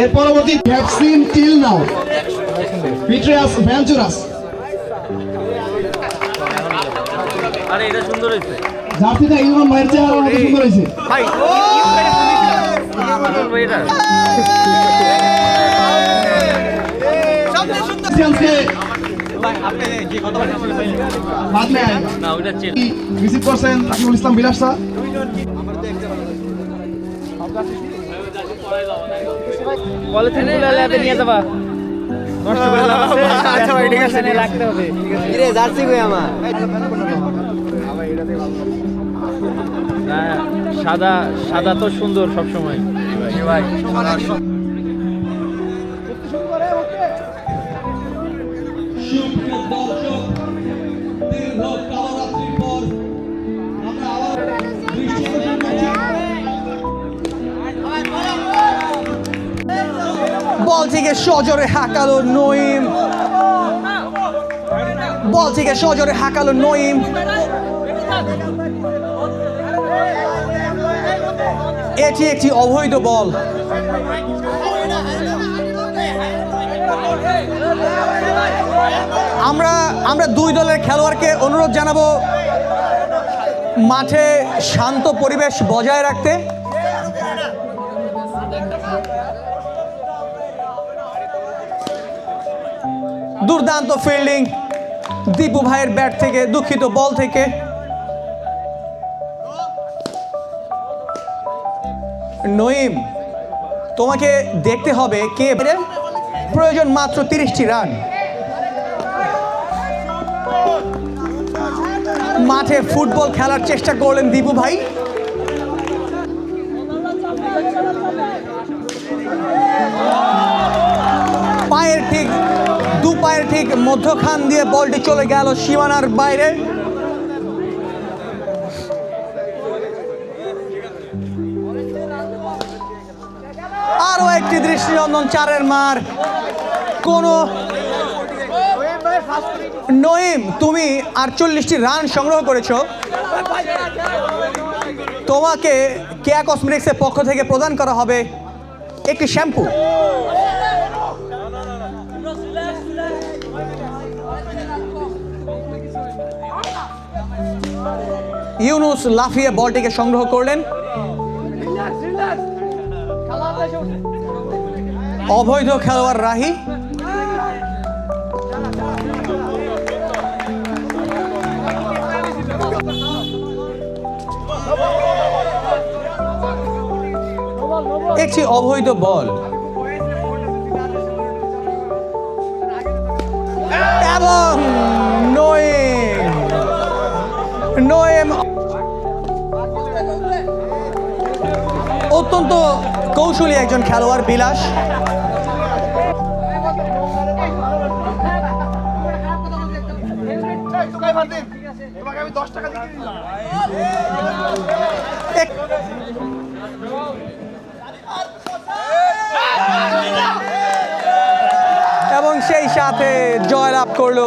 এর পরবর্তী have seen till now পিট্রিয়াস ভ্যাঞ্চুরাস আরে এটা সুন্দর হয়েছে জার্সিটা ইলমান ভাইয়ের চেহারা অনেক সুন্দর হয়েছে ভাই এটা রিসিভ করছেন রাকিবুল ইসলাম বিলাস পলিথিনগুলো নিয়ে যাবা। নষ্ট করে লাভ আছে আচ্ছা ভাই ঠিক আছে রাখতে হবে। কিরে জার্সি কই আমার? সাদা সাদা তো সুন্দর সব সময় ভাই। বল থেকে সজোরে হাঁকালো নইম। বল থেকে সজোরে হাঁকালো নইম। এটি একটি অবৈধ বল। আমরা আমরা দুই দলের খেলোয়াড়কে অনুরোধ জানাব মাঠে শান্ত পরিবেশ বজায় রাখতে। দুর্দান্ত ফিল্ডিং দীপু ভাইয়ের ব্যাট থেকে, দুঃখিত বল থেকে। নইম তোমাকে দেখতে হবে কে প্রয়োজন মাত্র তিরিশটি রান মাঠে ফুটবল খেলার চেষ্টা করলেন দীপু ভাই। ঠিক মধ্যখান দিয়ে বলটি চলে গেল সীমানার বাইরে। আরও একটি দৃষ্টিনন্দন চারের মার। কোনো নইম তুমি আটচল্লিশটি রান সংগ্রহ করেছ। তোমাকে কেয়া কসমেটিক্সের পক্ষ থেকে প্রদান করা হবে একটি শ্যাম্পু। ইউনুস লাফিয়ে বলটিকে সংগ্রহ করলেন। অবৈধ খেলোয়াড় রাহি। একটি অবৈধ বল। এবং অত্যন্ত কৌশলী একজন খেলোয়াড় বিলাস। এবং সেই সাথে জয়লাভ করল।